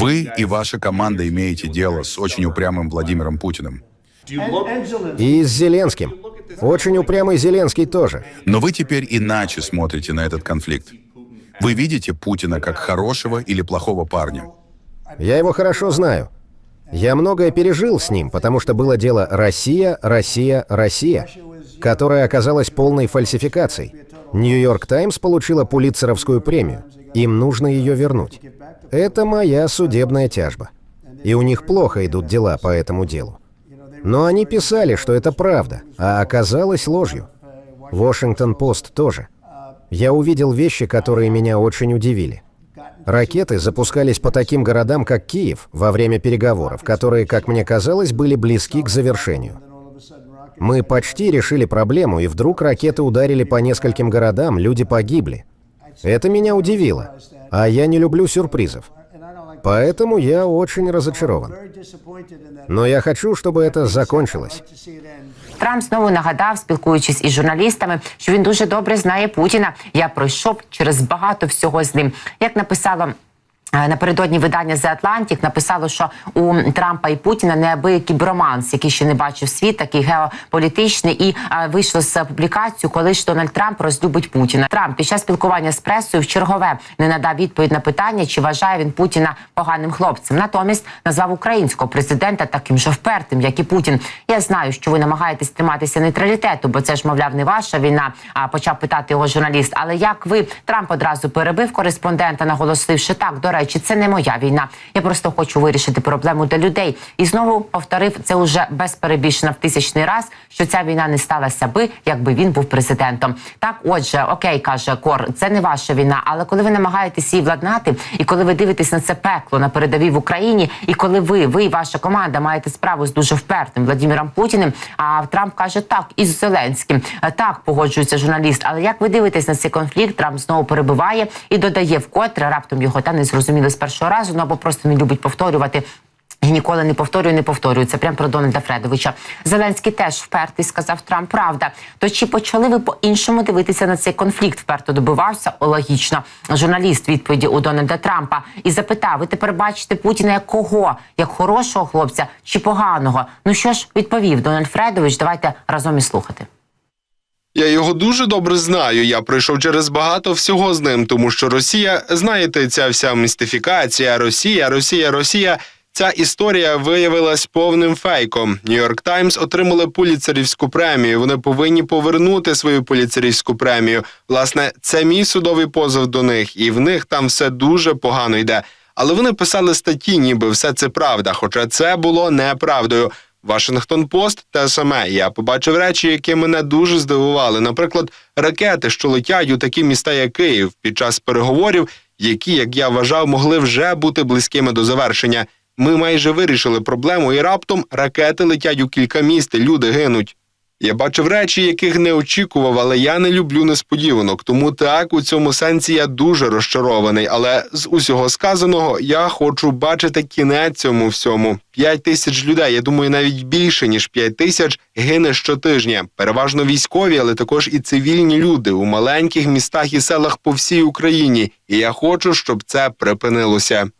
Вы и ваша команда имеете дело с очень упрямым Владимиром Путиным. И с Зеленским. Очень упрямый Зеленский тоже. Но вы теперь иначе смотрите на этот конфликт. Вы видите Путина как хорошего или плохого парня. Я его хорошо знаю. Я многое пережил с ним, потому что было дело «Россия, Россия, Россия», которое оказалось полной фальсификацией. Нью-Йорк Таймс получила Пулитцеровскую премию. Им нужно ее вернуть. Это моя судебная тяжба. И у них плохо идут дела по этому делу. Но они писали, что это правда, а оказалось ложью. Вашингтон-Пост тоже. Я увидел вещи, которые меня очень удивили. Ракеты запускались по таким городам, как Киев, во время переговоров, которые, как мне казалось, были близки к завершению. Мы почти решили проблему, и вдруг ракеты ударили по нескольким городам, люди погибли. Это меня удивило. А я не люблю сюрпризов. Поэтому я очень разочарован. Но я хочу, чтобы это закончилось. Трамп знову нагадав, спілкуючись із журналістами, що він дуже добре знає Путіна. Я пройшов через багато всього з ним. Як написала. е, Напередодні видання The Atlantic написало, що у Трампа і Путіна неабиякий броманс, який ще не бачив світ, такий геополітичний, і е, вийшло з публікацією, коли ж Дональд Трамп розлюбить Путіна. Трамп під час спілкування з пресою в чергове не надав відповідь на питання, чи вважає він Путіна поганим хлопцем. Натомість назвав українського президента таким же впертим, як і Путін. Я знаю, що ви намагаєтесь триматися нейтралітету, бо це ж мовляв не ваша війна. А почав питати його журналіст. Але як ви Трамп одразу перебив кореспондента, наголосивши так, до речі, це не моя війна. Я просто хочу вирішити проблему для людей. І знову повторив це уже без в тисячний раз, що ця війна не сталася би, якби він був президентом. Так, отже, окей, каже Кор, це не ваша війна. Але коли ви намагаєтесь її владнати, і коли ви дивитесь на це пекло на передовій в Україні, і коли ви, ви і ваша команда маєте справу з дуже впертим Владимиром Путіним, а Трамп каже так, і з Зеленським. Так погоджується журналіст. Але як ви дивитесь на цей конфлікт, Трамп знову перебиває і додає вкотре раптом його та не зрозуміли з першого разу, ну або просто не любить повторювати. І ніколи не повторюю, не повторюю. Це прям про Дональда Фредовича. Зеленський теж впертий, сказав Трамп. Правда. То чи почали ви по-іншому дивитися на цей конфлікт? Вперто добивався логічно. Журналіст відповіді у Дональда Трампа і запитав: ви тепер бачите Путіна як кого? Як хорошого хлопця чи поганого? Ну що ж, відповів Дональд Фредович. Давайте разом і слухати. Я його дуже добре знаю. Я пройшов через багато всього з ним, тому що Росія, знаєте, ця вся містифікація, Росія, Росія, Росія. Ця історія виявилась повним фейком. Нью-Йорк Таймс отримали пуліцерівську премію. Вони повинні повернути свою пуліцерівську премію. Власне, це мій судовий позов до них, і в них там все дуже погано йде. Але вони писали статті, ніби все це правда, хоча це було неправдою. Вашингтон Пост те саме. Я побачив речі, які мене дуже здивували. Наприклад, ракети, що летять у такі міста, як Київ, під час переговорів, які, як я вважав, могли вже бути близькими до завершення. Ми майже вирішили проблему, і раптом ракети летять у кілька міст, і люди гинуть. Я бачив речі, яких не очікував, але я не люблю несподіванок. Тому так у цьому сенсі я дуже розчарований. Але з усього сказаного я хочу бачити кінець цьому всьому. П'ять тисяч людей. Я думаю, навіть більше ніж п'ять тисяч гине щотижня. Переважно військові, але також і цивільні люди у маленьких містах і селах по всій Україні. І я хочу, щоб це припинилося.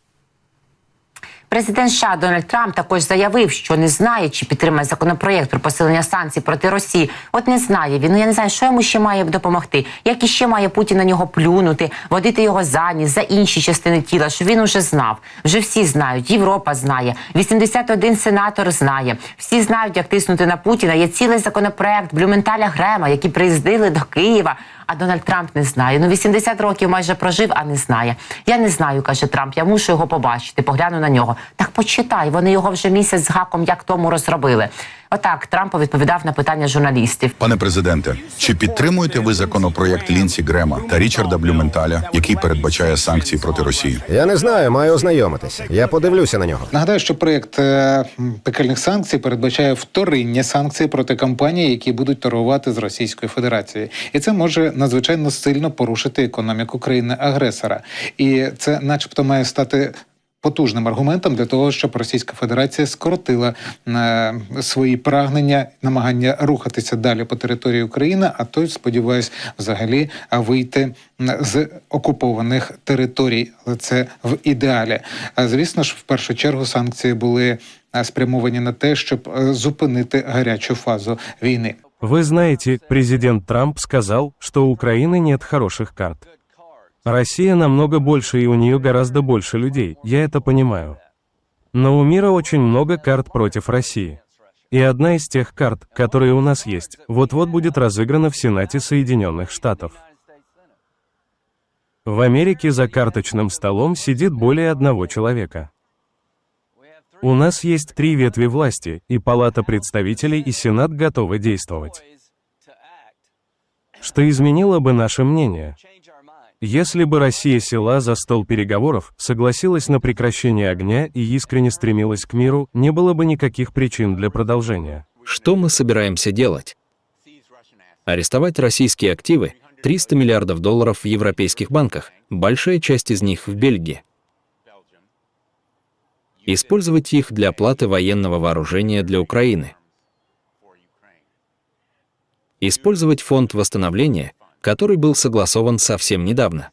Президент США Дональд Трамп також заявив, що не знає, чи підтримає законопроєкт про посилення санкцій проти Росії. От не знає він. Ну я не знаю, що йому ще має допомогти. Як іще має Путін на нього плюнути, водити його за ніс, за інші частини тіла, що він уже знав. Вже всі знають. Європа знає. 81 сенатор знає. Всі знають, як тиснути на Путіна. Є цілий законопроект Блюменталя Грема, які приїздили до Києва. А Дональд Трамп не знає. Ну 80 років майже прожив, а не знає. Я не знаю, каже Трамп. Я мушу його побачити. Погляну на нього. Так почитай. Вони його вже місяць з гаком як тому розробили. Отак Трамп відповідав на питання журналістів. Пане президенте, чи підтримуєте ви законопроєкт Лінсі Грема та Річарда Блюменталя, який передбачає санкції проти Росії? Я не знаю, маю ознайомитися. Я подивлюся на нього. Нагадаю, що проєкт е, пекельних санкцій передбачає вторинні санкції проти компаній, які будуть торгувати з Російською Федерацією, і це може надзвичайно сильно порушити економіку країни-агресора. І це, начебто, має стати потужним аргументом для того, щоб Російська Федерація скоротила е, свої прагнення, намагання рухатися далі по території України, а то, сподіваюсь, взагалі вийти з окупованих територій. Але це в ідеалі. Звісно ж, в першу чергу санкції були е, спрямовані на те, щоб е, зупинити гарячу фазу війни. Вы знаете, президент Трамп сказал, что у Украины нет хороших карт. Россия намного больше и у нее гораздо больше людей, я это понимаю. Но у мира очень много карт против России. И одна из тех карт, которые у нас есть, вот-вот будет разыграна в Сенате Соединенных Штатов. В Америке за карточным столом сидит более одного человека. У нас есть три ветви власти, и Палата представителей и Сенат готовы действовать. Что изменило бы наше мнение? Если бы Россия села за стол переговоров, согласилась на прекращение огня и искренне стремилась к миру, не было бы никаких причин для продолжения. Что мы собираемся делать? Арестовать российские активы, 300 миллиардов долларов в европейских банках, большая часть из них в Бельгии. Использовать их для оплаты военного вооружения для Украины. Использовать фонд восстановления, который был согласован совсем недавно.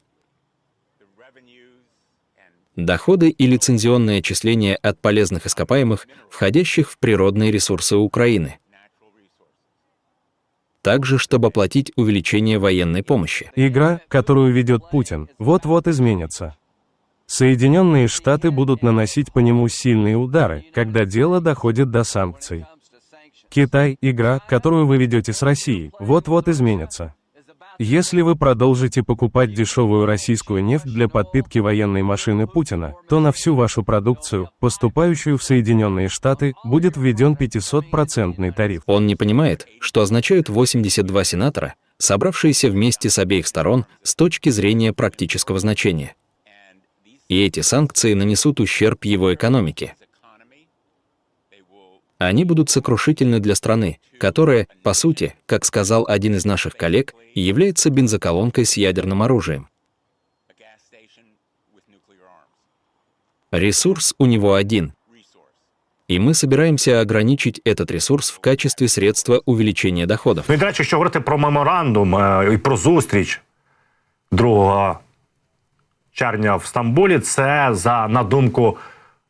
Доходы и лицензионные отчисления от полезных ископаемых, входящих в природные ресурсы Украины. Также, чтобы оплатить увеличение военной помощи. Игра, которую ведет Путин, вот-вот изменится. Соединенные Штаты будут наносить по нему сильные удары, когда дело доходит до санкций. Китай, игра, которую вы ведете с Россией, вот-вот изменится. Если вы продолжите покупать дешевую российскую нефть для подпитки военной машины Путина, то на всю вашу продукцию, поступающую в Соединенные Штаты, будет введен 500% тариф. Он не понимает, что означают 82 сенатора, собравшиеся вместе с обеих сторон с точки зрения практического значения. И эти санкции нанесут ущерб его экономике. Они будут сокрушительны для страны, которая, по сути, как сказал один из наших коллег, является бензоколонкой с ядерным оружием. Ресурс у него один. И мы собираемся ограничить этот ресурс в качестве средства увеличения доходов. Ну і до речі, що говорити про меморандум е, і про зустріч 2 червня в Стамбулі, це за на думку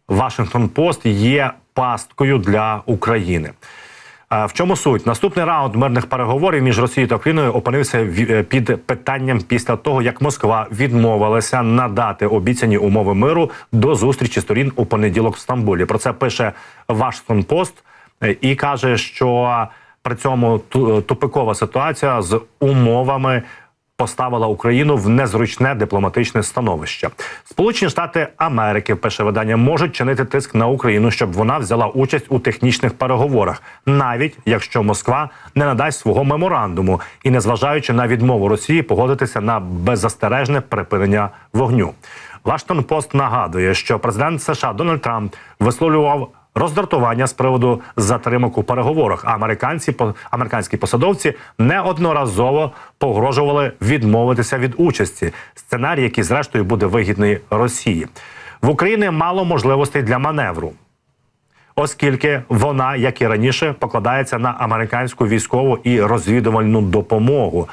Вашингтон Пост є пасткою для України. Е, В чому суть? Наступний раунд мирних переговорів між Росією та Україною опинився е, під питанням після того, як Москва відмовилася надати обіцяні умови миру до зустрічі сторін у понеділок в Стамбулі. Про це пише Вашингтон Пост е, і каже, що при цьому ту- тупикова ситуація з умовами поставила Україну в незручне дипломатичне становище. Сполучені Штати Америки, пише видання, можуть чинити тиск на Україну, щоб вона взяла участь у технічних переговорах, навіть якщо Москва не надасть свого меморандуму і незважаючи на відмову Росії погодитися на беззастережне припинення вогню. Вашингтон Пост нагадує, що президент США Дональд Трамп висловлював роздратування з приводу затримок у переговорах. А американці американські посадовці неодноразово погрожували відмовитися від участі. Сценарій, який зрештою буде вигідний Росії. В Україні мало можливостей для маневру. Оскільки вона, як і раніше, покладається на американську військову і розвідувальну допомогу,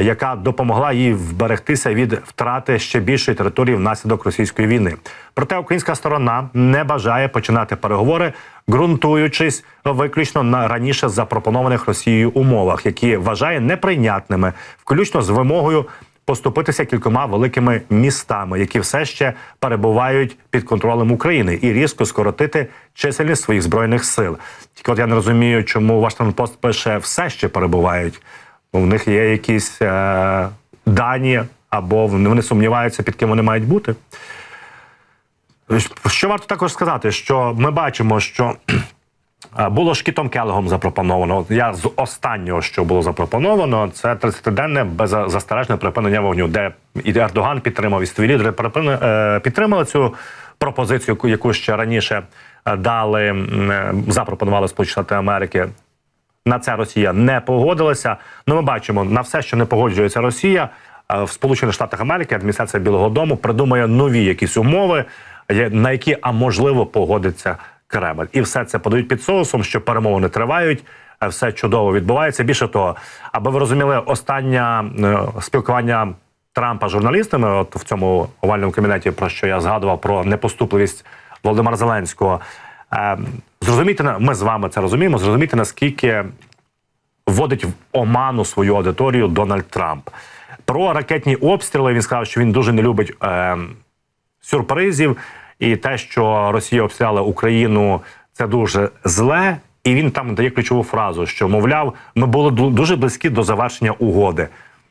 яка допомогла їй вберегтися від втрати ще більшої території внаслідок російської війни. Проте українська сторона не бажає починати переговори, ґрунтуючись виключно на раніше запропонованих Росією умовах, які вважає неприйнятними, включно з вимогою поступитися кількома великими містами, які все ще перебувають під контролем України, і різко скоротити чисельність своїх збройних сил. Тільки от я не розумію, чому Вашингтон Пост пише все ще перебувають. У них є якісь е- дані, або вони сумніваються, під ким вони мають бути. Що варто також сказати, що ми бачимо, що е, було ж Кітом Келегом запропоновано. Я з останнього, що було запропоновано, це 30-денне беззастережне припинення вогню, де і Ердоган підтримав, і лідери е, підтримали цю пропозицію, яку- ще раніше е, дали, запропонували Сполучені Штати Америки. На це Росія не погодилася. Ну, ми бачимо на все, що не погоджується Росія е, в Сполучених Штатах Америки. Адміністрація Білого Дому придумає нові якісь умови, на які а можливо погодиться Кремль. І все це подають під соусом, що перемовини тривають. е, Все чудово відбувається. Більше того, аби ви розуміли, останнє е, спілкування Трампа з журналістами, от в цьому овальному кабінеті, про що я згадував про непоступливість Володимира Зеленського. Зрозумійте, на- ми з вами це розуміємо. Зрозумійте, наскільки вводить в оману свою аудиторію Дональд Трамп. Про ракетні обстріли він сказав, що він дуже не любить е, сюрпризів, і те, що Росія обстріляла Україну, це дуже зле. І він там дає ключову фразу, що мовляв, ми були дуже близькі до завершення угоди,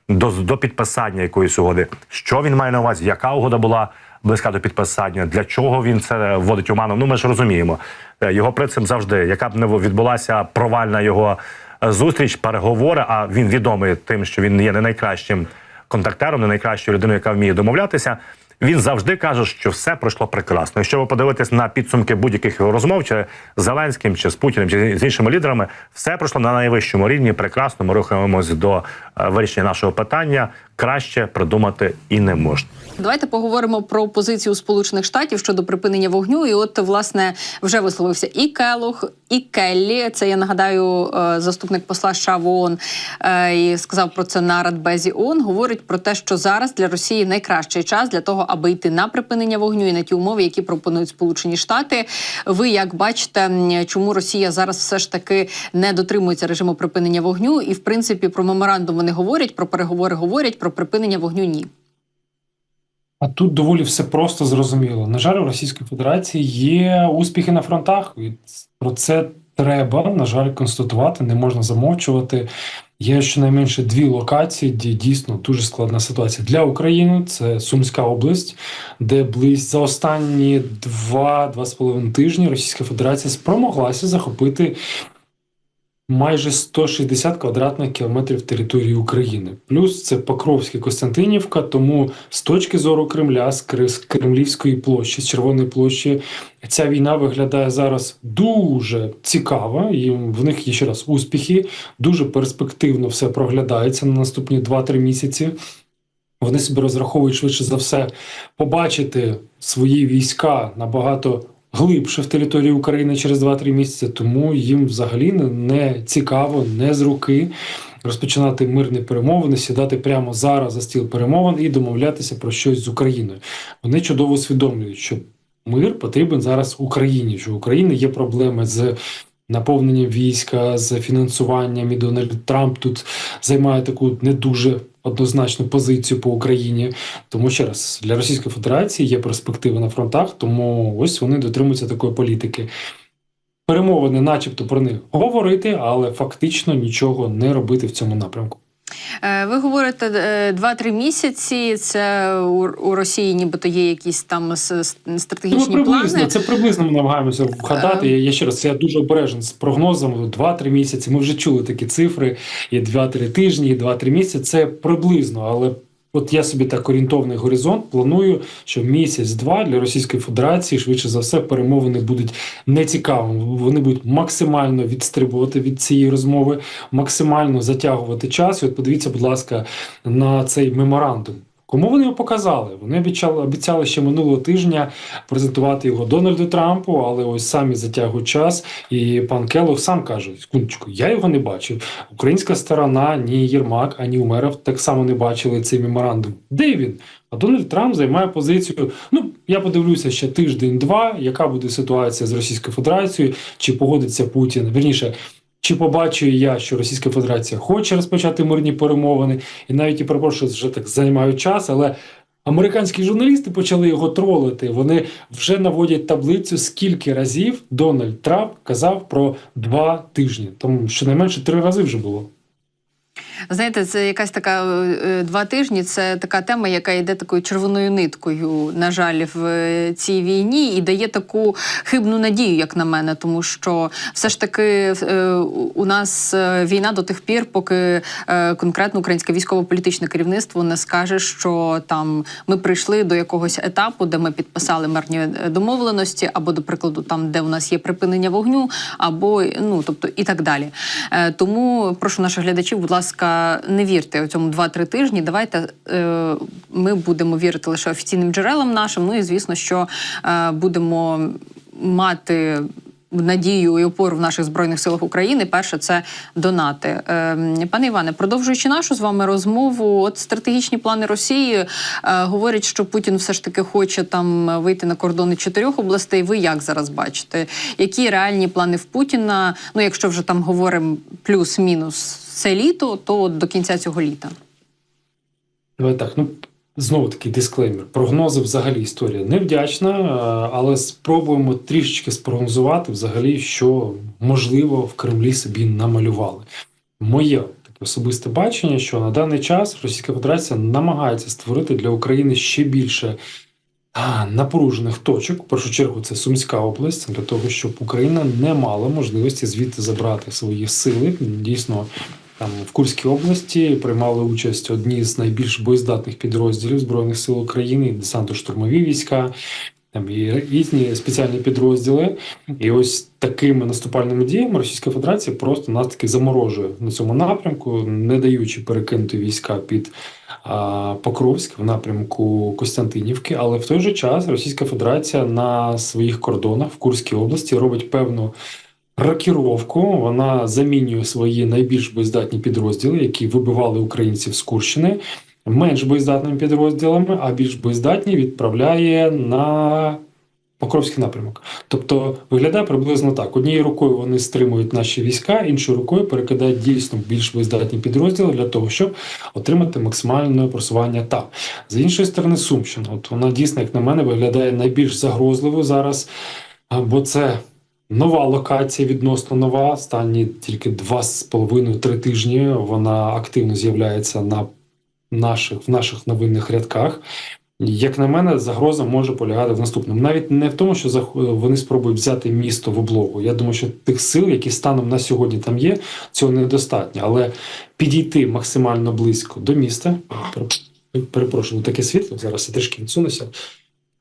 до, до підписання якоїсь угоди. Що він має на увазі? Яка угода була близька до підписання? Для чого він це вводить у ману? Ну ми ж розуміємо. Е, Його принцип завжди, яка б не відбулася провальна його е, зустріч, переговори. А він відомий тим, що він є не найкращим контактером, не найкращою людиною, яка вміє домовлятися. Він завжди каже, що все пройшло прекрасно. Якщо ви подивитесь на підсумки будь-яких розмов, чи з Зеленським, чи з Путіним, чи з іншими лідерами, все пройшло на найвищому рівні. Прекрасно. Ми рухаємось до е, вирішення нашого питання. Краще придумати і не можна. Давайте поговоримо про позицію Сполучених Штатів щодо припинення вогню. І от власне вже висловився і Келох, і Келлі. Це я нагадаю, е, заступник посла США в ООН, е, і сказав про це на Радбезі ООН. Говорить про те, що зараз для Росії найкращий час для того, аби йти на припинення вогню і на ті умови, які пропонують Сполучені Штати. Ви як бачите, чому Росія зараз все ж таки не дотримується режиму припинення вогню? І в принципі про меморандум вони говорять, про переговори говорять, про припинення вогню ні. А тут доволі все просто зрозуміло. На жаль, у Російської Федерації є успіхи на фронтах. І про це треба, на жаль, констатувати, не можна замовчувати. Є щонайменше дві локації, де дійсно дуже складна ситуація для України. Це Сумська область, де близь за останні два-два з половиною тижні Російська Федерація спромоглася захопити майже 160 квадратних кілометрів території України. Плюс це Покровська Костянтинівка. Тому з точки зору Кремля, з Кремлівської площі, з Червоної площі, ця війна виглядає зараз дуже цікаво. І в них є ще раз успіхи. Дуже перспективно все проглядається на наступні 2-3 місяці. Вони собі розраховують швидше за все побачити свої війська набагато глибше в території України через 2-3 місяці, тому їм взагалі не- цікаво, не з руки розпочинати мирні перемовини, сідати прямо зараз за стіл перемовин і домовлятися про щось з Україною. Вони чудово усвідомлюють, що мир потрібен зараз Україні, що в Україні є проблеми з. Наповненням війська з фінансуванням і Дональд Трамп тут займає таку не дуже однозначну позицію по Україні. Тому ще раз для Російської Федерації є перспективи на фронтах, тому ось вони дотримуються такої політики. Перемовини, начебто, про них говорити, але фактично нічого не робити в цьому напрямку. Е, Ви говорите е, 2-3 місяці. Це у, Росії, нібито є якісь там с- с- Ну, приблизно, плани. це приблизно ми намагаємося вгадати. Я, я ще раз я дуже обережен з прогнозами. 2-3 місяці. Ми вже чули такі цифри. І 2-3 тижні, і 2-3 місяці. Це приблизно, але. От я собі так орієнтовний горизонт планую, що місяць-два для Російської Федерації швидше за все перемовини будуть нецікавими. Вони будуть максимально відстрибувати від цієї розмови, максимально затягувати час. І от подивіться, будь ласка, на цей меморандум. Кому вони його показали? Вони обіцяли, обіцяли ще минулого тижня презентувати його Дональду Трампу, але ось самі затягують час. І пан Келох сам каже: секундочку, я його не бачив. Українська сторона, ні Єрмак, ані Умеров так само не бачили цей меморандум. Де він? А Дональд Трамп займає позицію. Ну я подивлюся ще тиждень-два, яка буде ситуація з Російською Федерацією, чи погодиться Путін. Вірніше. Чи побачу я, що Російська Федерація хоче розпочати мирні перемовини, і навіть і перепрошую, вже так займають час, але американські журналісти почали його тролити. Вони вже наводять таблицю, скільки разів Дональд Трамп казав про два тижні. Тому щонайменше три рази вже було. Знаєте, це якась така е, два тижні. Це така тема, яка йде такою червоною ниткою, на жаль, в е, цій війні, і дає таку хибну надію, як на мене, тому що все ж таки е, у нас е, війна до тих пір, поки е, конкретно українське військово-політичне керівництво не скаже, що там ми прийшли до якогось етапу, де ми підписали мирні е, домовленості, або до прикладу, там де у нас є припинення вогню, або ну тобто і так далі. Е, Тому прошу наших глядачів, будь ласка, е, не вірте цьому 2-3 тижні. Давайте е, ми будемо вірити лише офіційним джерелам нашим. Ну і звісно, що е, будемо мати. Надію і опору в наших збройних силах України. Перше це донати. Е, пане Іване, продовжуючи нашу з вами розмову, от стратегічні плани Росії е, говорять, що Путін все ж таки хоче там вийти на кордони чотирьох областей. Ви як зараз бачите? Які реальні плани в Путіна? Ну, якщо вже там говоримо плюс-мінус це літо, то до кінця цього літа. Так, ну знову таки дисклеймер. Прогнози взагалі історія невдячна, е, але спробуємо трішечки спрогнозувати взагалі, що можливо в Кремлі собі намалювали. Моє таке особисте бачення, що на даний час Російська Федерація намагається створити для України ще більше. Напружених точок, в першу чергу, це Сумська область, для того, щоб Україна не мала можливості звідти забрати свої сили. Дійсно, там в Курській області приймали участь одні з найбільш боєздатних підрозділів Збройних сил України, десантно-штурмові війська, там і різні спеціальні підрозділи. І ось такими наступальними діями Російська Федерація просто нас таки заморожує на цьому напрямку, не даючи перекинути війська під а, Покровськ в напрямку Костянтинівки. Але в той же час Російська Федерація на своїх кордонах в Курській області робить певну рокіровку. Вона замінює свої найбільш боєздатні підрозділи, які вибивали українців з Курщини, менш боєздатними підрозділами, а більш боєздатні відправляє на Покровський напрямок. Тобто виглядає приблизно так: однією рукою вони стримують наші війська, іншою рукою перекидають дійсно більш боєздатні підрозділи для того, щоб отримати максимальне просування там. З іншої сторони, Сумщина. От вона дійсно, як на мене, виглядає найбільш загрозливо зараз, бо це. Нова локація відносно нова. Останні тільки два з половиною три тижні вона активно з'являється на наших в наших новинних рядках. Як на мене, загроза може полягати в наступному. Навіть не в тому, що вони спробують взяти місто в облогу. Я думаю, що тих сил, які станом на сьогодні там є, цього недостатньо. Але підійти максимально близько до міста. Перепрошую, таке світло. Зараз я трішки відсунуся.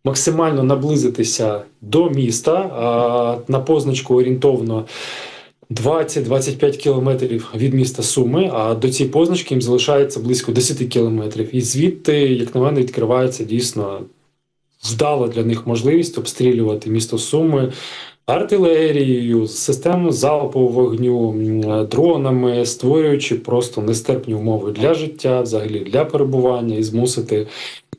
Максимально наблизитися до міста а, на позначку орієнтовно 20-25 кілометрів від міста Суми, а до цієї позначки їм залишається близько 10 кілометрів. І звідти, як на мене, відкривається дійсно вдала для них можливість обстрілювати місто Суми артилерією, системою залпового вогню, дронами, створюючи просто нестерпні умови для життя, взагалі для перебування і змусити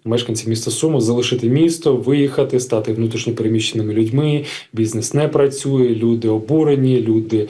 мешканців міста Суми залишити місто, виїхати, стати внутрішньопереміщеними людьми. Бізнес не працює, люди обурені, люди.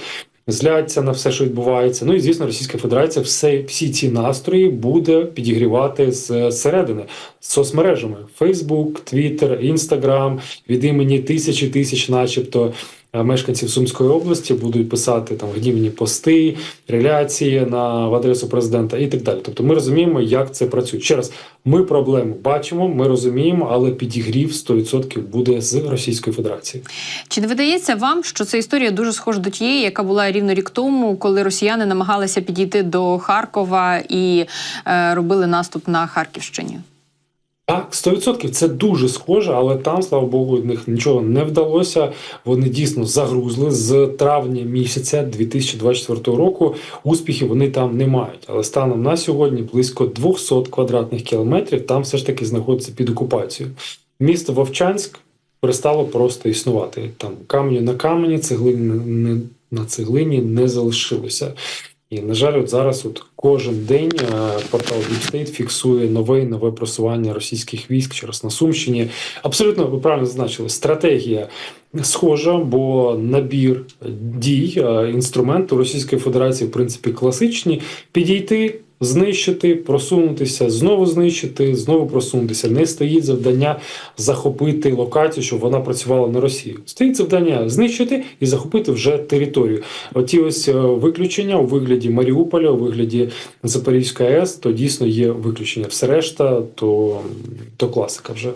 Зляться на все, що відбувається. Ну і звісно, Російська Федерація все, всі ці настрої буде підігрівати з середини соцмережами: Facebook, Twitter, Instagram, від імені тисячі тисяч, начебто, мешканців Сумської області будуть писати там гнівні пости, реляції на в адресу президента і так далі. Тобто, ми розуміємо, як це працює. Ще раз, ми проблему бачимо, ми розуміємо, але підігрів 100% буде з Російської Федерації. Чи не видається вам, що ця історія дуже схожа до тієї, яка була рівно рік тому, коли росіяни намагалися підійти до Харкова і е, робили наступ на Харківщині? Так, 100% це дуже схоже, але там, слава Богу, в них нічого не вдалося. Вони дійсно загрузли з травня місяця 2024 року. Успіхів вони там не мають. Але станом на сьогодні близько 200 квадратних кілометрів там все ж таки знаходиться під окупацією. Місто Вовчанськ перестало просто існувати. Там камені на камені, цеглини на цеглині не залишилося. І на жаль, от зараз от кожен день е, портал Deep фіксує нове і нове просування російських військ через на Сумщині. Абсолютно ви правильно зазначили, стратегія схожа, бо набір дій, е, інструменту Російської Федерації, в принципі, класичні: підійти. Знищити, просунутися, знову знищити, знову просунутися. Не стоїть завдання захопити локацію, щоб вона працювала на Росію. Стоїть завдання знищити і захопити вже територію. Оті ось е, виключення у вигляді Маріуполя, у вигляді Запорізької АЕС, то дійсно є виключення. Все решта, то, то класика вже.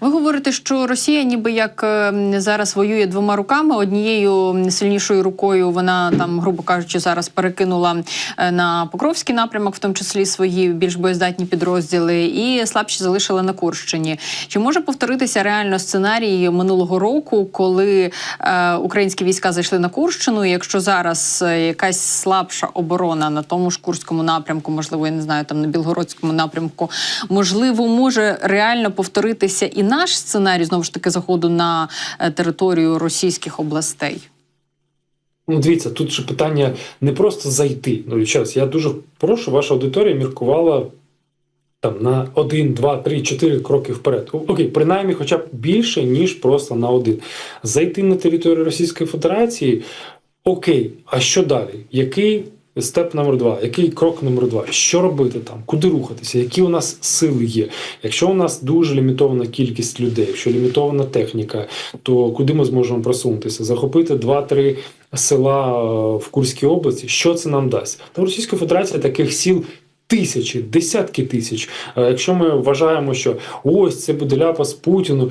Ви говорите, що Росія ніби як е, зараз воює двома руками. Однією сильнішою рукою вона там, грубо кажучи, зараз перекинула е, на Покровський напрямок, в тому числі свої більш боєздатні підрозділи, і слабші залишила на Курщині. Чи може повторитися реально сценарій минулого року, коли е, українські війська зайшли на Курщину? І якщо зараз е, якась слабша оборона на тому ж Курському напрямку, можливо, я не знаю, там на Білгородському напрямку, можливо, може реально повторитися і наш сценарій знову ж таки заходу на е, територію російських областей? Ну, дивіться, тут же питання не просто зайти. Ну, час, я дуже прошу, ваша аудиторія міркувала там на один, два, три, чотири кроки вперед. Окей, принаймні, хоча б більше, ніж просто на один. Зайти на територію Російської Федерації. Окей, а що далі? Який степ номер два? Який крок номер два? Що робити там? Куди рухатися? Які у нас сили є? Якщо у нас дуже лімітована кількість людей, якщо лімітована техніка, то куди ми зможемо просунутися? Захопити два-три села е, в Курській області. Що це нам дасть? Та в Російської Федерації таких сіл. Тисячі, десятки тисяч. Е, Якщо ми вважаємо, що ось це буде ляпас Путіну.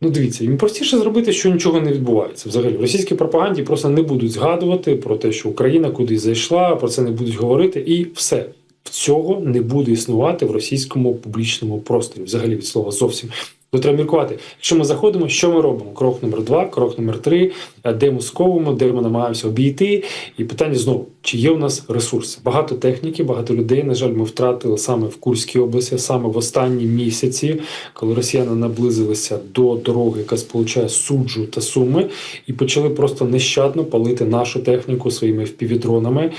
Ну, дивіться, їм простіше зробити, що нічого не відбувається. Взагалі, в російській пропаганді просто не будуть згадувати про те, що Україна кудись зайшла, про це не будуть говорити, і все. Цього не буде існувати в російському публічному просторі, взагалі від слова зовсім. То треба міркувати. Якщо ми заходимо, що ми робимо? Крок номер два, крок номер три, е, де ми сковуємо, де ми намагаємося обійти. І питання знову: чи є у нас ресурси? Багато техніки, багато людей. На жаль, ми втратили саме в Курській області, саме в останні місяці, коли росіяни наблизилися до дороги, яка сполучає суджу та суми, і почали просто нещадно палити нашу техніку своїми впівдронами.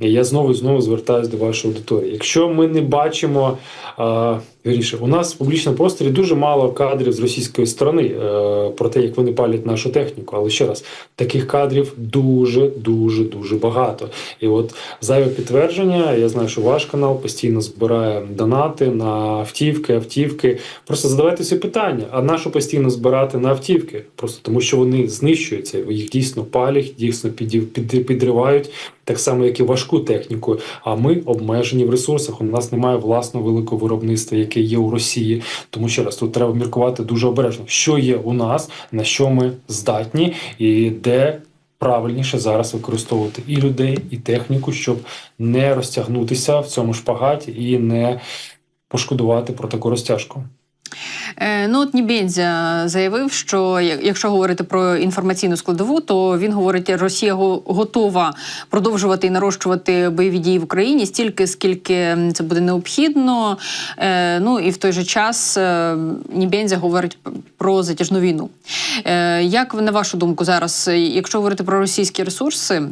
Я знову і знову звертаюся до вашої аудиторії. Якщо ми не бачимо а, вірніше, у нас в публічному просторі дуже мало кадрів з російської сторони е, про те, як вони палять нашу техніку. Але ще раз, таких кадрів дуже, дуже, дуже багато. І от зайве підтвердження. Я знаю, що ваш канал постійно збирає донати на автівки, автівки. Просто задавайте собі питання: а на що постійно збирати на автівки? Просто тому, що вони знищуються, їх дійсно палять, дійсно підривають. Так само, як і важку техніку. А ми обмежені в ресурсах. У нас немає власного великого виробництва, яке є у Росії. Тому ще раз тут треба міркувати дуже обережно, що є у нас, на що ми здатні, і де правильніше зараз використовувати і людей, і техніку, щоб не розтягнутися в цьому шпагаті і не пошкодувати про таку розтяжку. Е, ну от Нібензя заявив, що якщо говорити про інформаційну складову, то він говорить, Росія го- готова продовжувати і нарощувати бойові дії в Україні стільки, скільки це буде необхідно. Е, ну і в той же час е, Нібензя говорить про затяжну війну. Як на вашу думку зараз, якщо говорити про російські ресурси,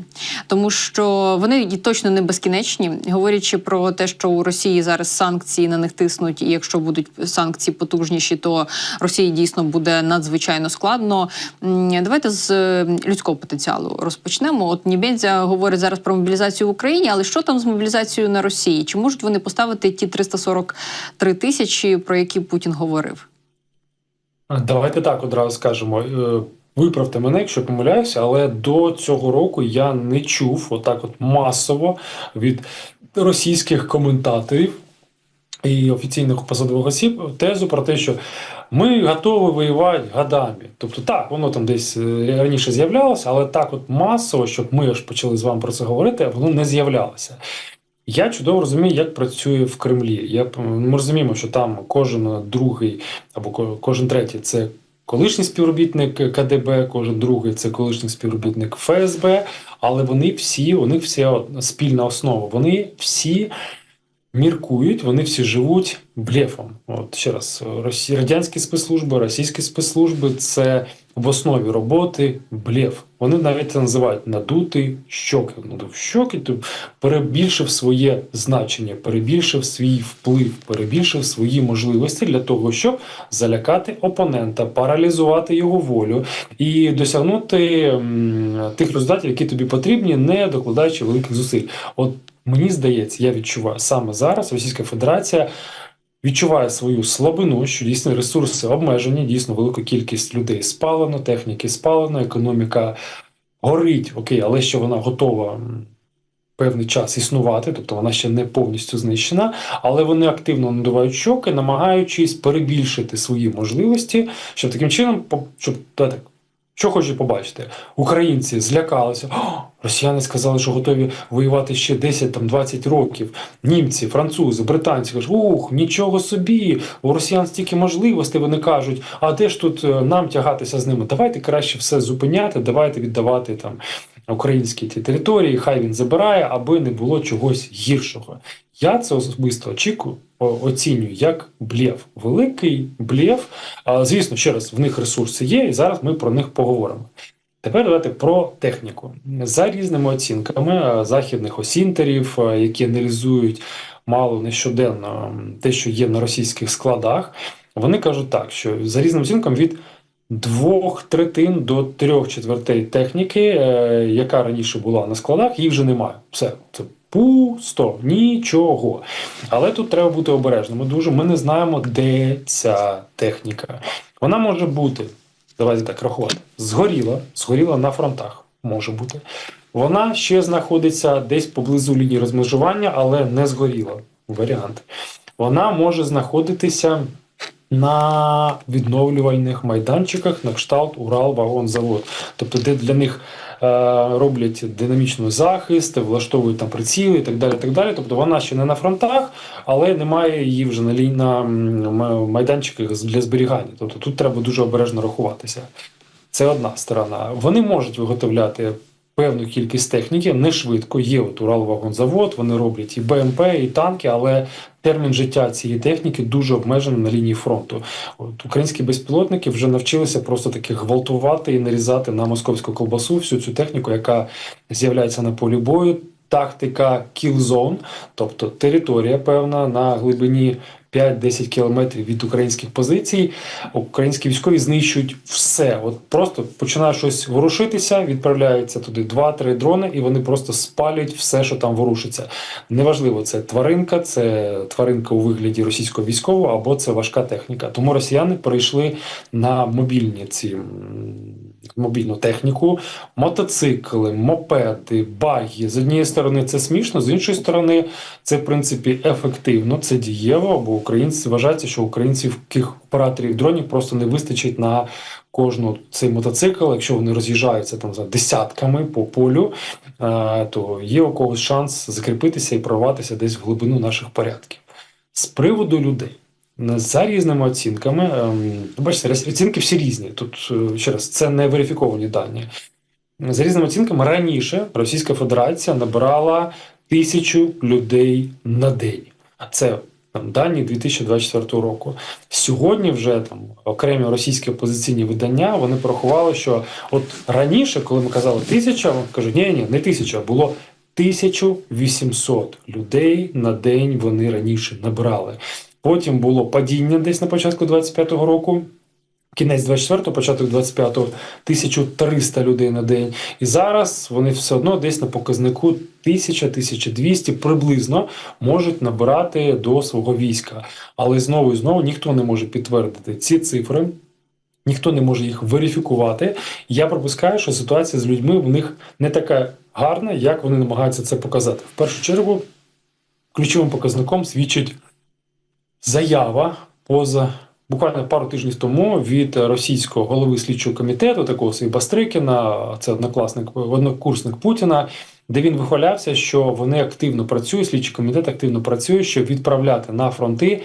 тому що вони точно не безкінечні, говорячи про те, що у Росії зараз санкції на них тиснуть, і якщо будуть санкції потужніші, то Росії дійсно буде надзвичайно складно. Давайте з людського потенціалу розпочнемо. От Нібензя говорить зараз про мобілізацію в Україні, але що там з мобілізацією на Росії? Чи можуть вони поставити ті 343 тисячі, про які Путін говорив? Давайте так одразу скажемо. Е, Виправте мене, якщо помиляюся, але до цього року я не чув отак, от масово від російських коментаторів і офіційних посадових осіб тезу про те, що ми готові воювати годами. Тобто, так, воно там десь е, раніше з'являлося, але так, от масово, щоб ми аж почали з вами про це говорити, воно не з'являлося. Я чудово розумію, як працює в Кремлі. Я ми розуміємо, що там кожен другий або кожен третій це колишній співробітник КДБ, кожен другий це колишній співробітник ФСБ, але вони всі, у них вся спільна основа. Вони всі міркують, вони всі живуть блефом. От ще раз, росі... радянські спецслужби, російські спецслужби це в основі роботи блеф. Вони навіть це називають надутий щоки. Надув щоки, то перебільшив своє значення, перебільшив свій вплив, перебільшив свої можливості для того, щоб залякати опонента, паралізувати його волю і досягнути тих результатів, які тобі потрібні, не докладаючи великих зусиль. От мені здається, я відчуваю саме зараз Російська Федерація. Відчуває свою слабину, що дійсно ресурси обмежені, дійсно велика кількість людей спалено, техніки спалено, економіка горить, окей, але що вона готова певний час існувати, тобто вона ще не повністю знищена, але вони активно надувають щоки, намагаючись перебільшити свої можливості, щоб таким чином, щоб так, що хочу побачити, українці злякалися. О, росіяни сказали, що готові воювати ще 10-20 років. Німці, французи, британці кажуть, ух, нічого собі, у росіян стільки можливостей. Вони кажуть, а де ж тут е, нам тягатися з ними? Давайте краще все зупиняти, давайте віддавати там українські ті території, хай він забирає, аби не було чогось гіршого. Я це особисто очікую, оцінюю як блєв. Великий блєв. Звісно, ще раз, в них ресурси є, і зараз ми про них поговоримо. Тепер давайте про техніку. За різними оцінками е, західних осінтерів, е, які аналізують мало нещоденно м, те, що є на російських складах, вони кажуть так, що за різними оцінками від двох третин до трьох четвертей техніки, е, яка раніше була на складах, її вже немає. Все це пусто, нічого. Але тут треба бути обережними. Дуже ми не знаємо, де ця техніка. Вона може бути, давайте так рахувати, згоріла, згоріла на фронтах. Може бути. Вона ще знаходиться десь поблизу лінії розмежування, але не згоріла. Варіант. Вона може знаходитися на відновлювальних майданчиках на кшталт Урал, вагон, завод. Тобто, де для них роблять динамічний захист, влаштовують там приціли і так далі. так далі. Тобто вона ще не на фронтах, але немає її вже на, лі- на майданчиках для зберігання. Тобто тут треба дуже обережно рахуватися. Це одна сторона. Вони можуть виготовляти певну кількість техніки, не швидко. Є от Уралвагонзавод, вони роблять і БМП, і танки, але термін життя цієї техніки дуже обмежений на лінії фронту. От українські безпілотники вже навчилися просто таки гвалтувати і нарізати на московську колбасу всю цю техніку, яка з'являється на полі бою. Тактика kill zone, тобто територія певна на глибині 5-10 кілометрів від українських позицій. Українські військові знищують все. От просто починає щось ворушитися, відправляються туди 2-3 дрони, і вони просто спалюють все, що там ворушиться. Неважливо, це тваринка, це тваринка у вигляді російського військового або це важка техніка. Тому росіяни перейшли на мобільні ці мобільну техніку, мотоцикли, мопеди, баги. З однієї сторони це смішно, з іншої сторони, це в принципі ефективно, це дієво, бо українці вважається, що українців операторів дронів просто не вистачить на кожну цей мотоцикл. Якщо вони роз'їжджаються там за десятками по полю, е, то є у когось шанс закріпитися і прорватися десь в глибину наших порядків. З приводу людей. За різними оцінками, ем, бачите, оцінки всі різні. Тут е, ще раз, це не верифіковані дані. За різними оцінками, раніше Російська Федерація набирала тисячу людей на день. А це там, дані 2024 року. Сьогодні вже там окремі російські опозиційні видання вони порахували, що от раніше, коли ми казали тисяча, кажуть, ні, ні, не тисяча, було 1800 людей на день вони раніше набрали. Потім було падіння десь на початку 25-го року. Кінець 24-го, початок 25-го, 1300 людей на день. І зараз вони все одно десь на показнику 1000-1200 приблизно можуть набирати до свого війська. Але знову і знову ніхто не може підтвердити ці цифри. Ніхто не може їх верифікувати. Я припускаю, що ситуація з людьми в них не така гарна, як вони намагаються це показати. В першу чергу, ключовим показником свідчить заява поза буквально пару тижнів тому від російського голови слідчого комітету, такого Бастрикіна, це однокласник, однокурсник Путіна, де він вихвалявся, що вони активно працюють, слідчий комітет активно працює, щоб відправляти на фронти.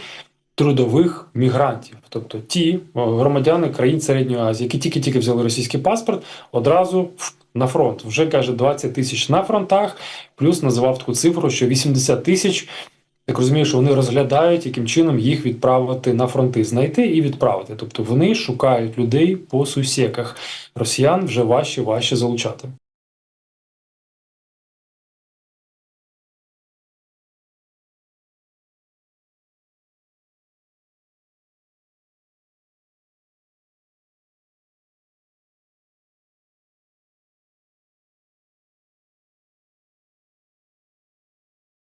Трудових мігрантів, тобто ті громадяни країн Середньої Азії, які тільки-тільки взяли російський паспорт, одразу ф, на фронт. Вже каже 20 тисяч на фронтах, плюс називав таку цифру, що 80 тисяч так розумію, що вони розглядають, яким чином їх відправити на фронти, знайти і відправити. Тобто вони шукають людей по сусіках. Росіян вже важче важче залучати.